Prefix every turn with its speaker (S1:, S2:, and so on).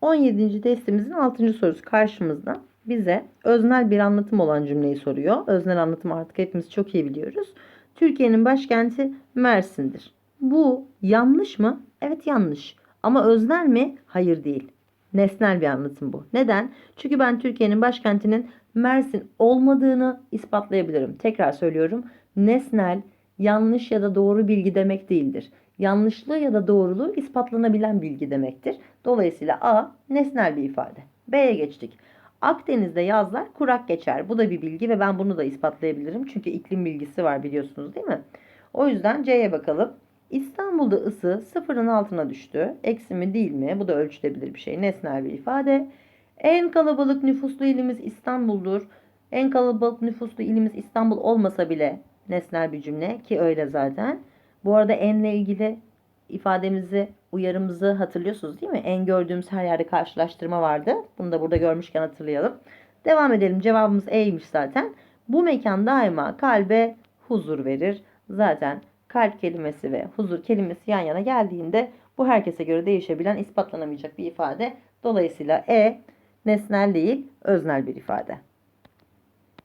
S1: 17. testimizin 6. sorusu karşımızda. Bize öznel bir anlatım olan cümleyi soruyor. Öznel anlatım artık hepimiz çok iyi biliyoruz. Türkiye'nin başkenti Mersin'dir. Bu yanlış mı? Evet yanlış. Ama öznel mi? Hayır değil. Nesnel bir anlatım bu. Neden? Çünkü ben Türkiye'nin başkentinin Mersin olmadığını ispatlayabilirim. Tekrar söylüyorum. Nesnel, yanlış ya da doğru bilgi demek değildir. Yanlışlığı ya da doğruluğu ispatlanabilen bilgi demektir. Dolayısıyla A nesnel bir ifade. B'ye geçtik. Akdeniz'de yazlar kurak geçer. Bu da bir bilgi ve ben bunu da ispatlayabilirim. Çünkü iklim bilgisi var biliyorsunuz değil mi? O yüzden C'ye bakalım. İstanbul'da ısı sıfırın altına düştü. Eksi mi değil mi? Bu da ölçülebilir bir şey. Nesnel bir ifade. En kalabalık nüfuslu ilimiz İstanbul'dur. En kalabalık nüfuslu ilimiz İstanbul olmasa bile nesnel bir cümle ki öyle zaten. Bu arada enle ilgili ifademizi, uyarımızı hatırlıyorsunuz değil mi? En gördüğümüz her yerde karşılaştırma vardı. Bunu da burada görmüşken hatırlayalım. Devam edelim. Cevabımız E'ymiş zaten. Bu mekan daima kalbe huzur verir. Zaten kalp kelimesi ve huzur kelimesi yan yana geldiğinde bu herkese göre değişebilen, ispatlanamayacak bir ifade. Dolayısıyla E nesnel değil, öznel bir ifade.